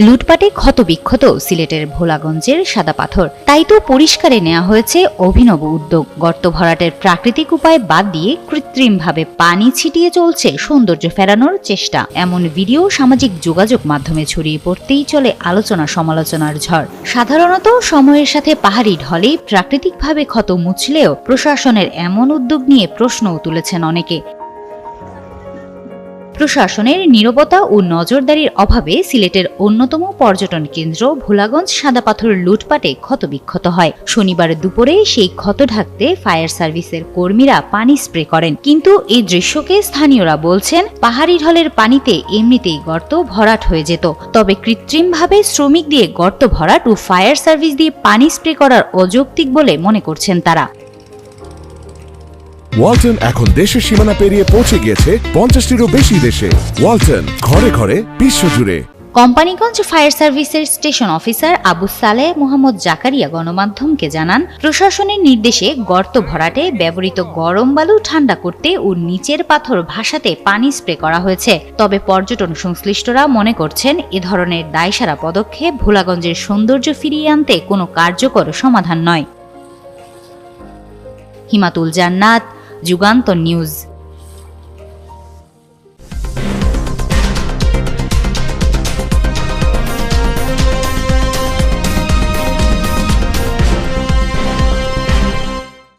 লুটপাটে ক্ষতবিক্ষত সিলেটের ভোলাগঞ্জের সাদা পাথর। তাই তো পরিষ্কারে নেওয়া হয়েছে অভিনব উদ্যোগ। গর্ত ভরাটের প্রাকৃতিক উপায় বাদ দিয়ে কৃত্রিমভাবে পানি ছিটিয়ে চলছে সৌন্দর্য ফেরানোর চেষ্টা। এমন ভিডিও সামাজিক যোগাযোগ মাধ্যমে ছড়িয়ে পড়তেই চলে আলোচনা সমালোচনার ঝড়। সাধারণত সময়ের সাথে পাহাড়ি ঢলে প্রাকৃতিকভাবে ক্ষত মুছলেও প্রশাসনের এমন উদ্যোগ নিয়ে প্রশ্নও তুলেছেন অনেকে। প্রশাসনের নীরবতা ও নজরদারির অভাবে সিলেটের অন্যতম পর্যটন কেন্দ্র ভোলাগঞ্জ সাদাপাথর লুটপাটে ক্ষতবিক্ষত হয়। শনিবার দুপুরে সেই ক্ষত ঢাকতে ফায়ার সার্ভিসের কর্মীরা পানি স্প্রে করেন। কিন্তু এই দৃশ্যকে স্থানীয়রা বলছেন, পাহাড়ি ঢলের পানিতে এমনিতেই গর্ত ভরাট হয়ে যেত। তবে কৃত্রিমভাবে শ্রমিক দিয়ে গর্ত ভরাট ও ফায়ার সার্ভিস দিয়ে পানি স্প্রে করার অযৌক্তিক বলে মনে করছেন তারা। ওয়ালটন এখন দেশের সীমানা পেরিয়ে পৌঁছে গিয়েছে পঞ্চাশটিরও বেশি দেশে। ওয়ালটন, ঘরে ঘরে, বিশ্বজুড়ে। কোম্পানিগঞ্জ ফায়ার সার্ভিসের স্টেশন অফিসার আবু সালেহ মোহাম্মদ জাকারিয়া গণমাধ্যমকে জানান, প্রশাসনের নির্দেশে গর্ত ভরাটে ব্যবহৃত গরম বালু ঠান্ডা করতে ও নিচের পাথর ভাসাতে পানি স্প্রে করা হয়েছে। তবে পর্যটন সংশ্লিষ্টরা মনে করছেন, এ ধরনের দায়সারা পদক্ষেপ ভোলাগঞ্জের সৌন্দর্য ফিরিয়ে আনতে কোনো কার্যকর সমাধান নয়। হিমাতুল জান্নাত যুগান্ত নিউজ